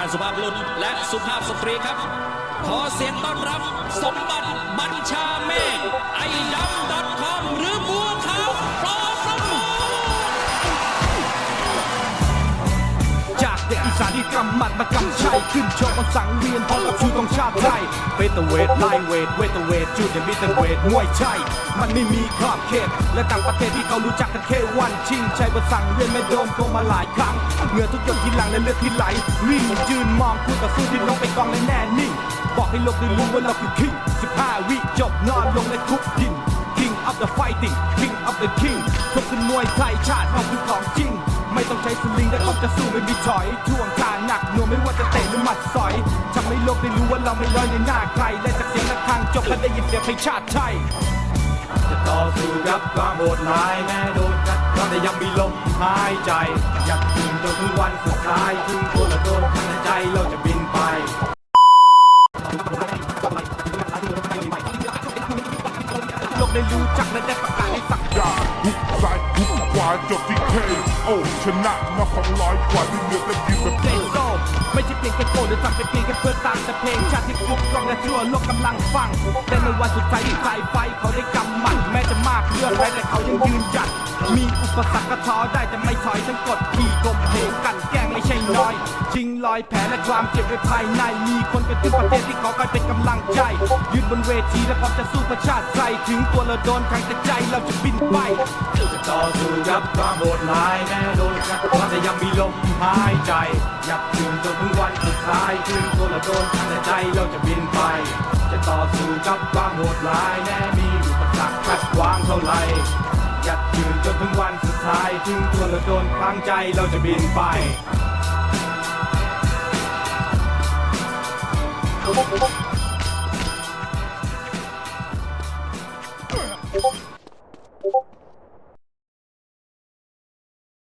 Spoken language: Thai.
ท่านสุภาพบุรุษและสุภาพสตรีครับ ขอเสียงต้อนรับสมบัติบัญชาเมฆไอดัม .com หรือบัวขาวปลอสมูทจากเด็กอีสานที่กำมัดมากำชัยขึ้นโชว์บนสังเวียนพร้อมกับชูตรงชาติไทยเวทเวทไลเวทเวทเวทจูดยังมีแต่เวทมวยไทยมันไม่มีขอบเขตและต่างประเทศที่เขารู้จักกันแค่วันชิงชัยบนสังเวียนไม่โดนโกงมาหลายครั้ง เหงื่อทุกหยดที่หลังและเลือดที่ไหลวิ่งยืนมองคู่ต่อสู้ที่ลงไปกองในแน่นิ่ง บอกให้โลกได้รู้ว่าเราคือ king 15 วิจบนอนลงในคุกดิน King of the fighting King of the king ทบขึ้นมวยไทยชาติเราคือของจริง ไม่ต้องใช้สลิงแต่เขาจะสู้ไม่มีถอยท่วงท่าหนักหน่วงไม่ว่าจะเตะหรือหมัดสอยทำให้โลกได้รู้ว่าเราไม่น้อยในหน้าใครและจากเสียงระฆังจบและได้ยินเสียงเพลงชาติไทยจะต่อสู้กับความโหดร้ายแม้โดนกัน แต่ยังมีลมหายใจอยากถึงจนถึงวันสุดท้ายถึงตัวละโดนข้างในใจเราจะบินไปโลกได้รู้จักและได้ประกาศให้สักอยาทุกซ้ายทุกขวาจบที่เคโอชนะมาสองร้อยกว่าที่เหลือก็กินแบบเจโซไม่ใช่เพียงแค่โกลหรือสั่งเป็นเพียงแค่เพื่อตามแต่เพลงชาติที่กุกกล้องและทั่วโลกกำลังฟังแต่ในวันสุดท้ายที่ใครไฟเขาได้กำหมัดแม้จะมากเรื่องไรแต่เขายังยืนยัด มีอุปสรรคก็ท้อได้แต่ไม่ถอยทั้งกดขี่กลมเพลงกันแกล้งไม่ใช่น้อย ชิงลอยแผลและความเจ็บไว้ภายใน มีคนเป็นถึงประเทศที่ขอคอยเป็นกำลังใจ ยืนบนเวทีและพร้อมจะสู้เพื่อชาติไทยถึงตัวเราโดนทางแต่ใจเราจะบินไป จะต่อสู้กับความโหดร้ายแม้โดนกัดกร่อนแต่ยังมีลมหายใจอยากถึงจนถึงวันสุดท้ายถึงตัวละโดนข้างในใจเราจะบินไปจะต่อสู้กับความโหดร้ายแม้มีอุปสรรคขัดขวางเท่าไหร่ ถึงวันสุดท้ายถึงตัวละโดนครั้งใจเราจะบินไป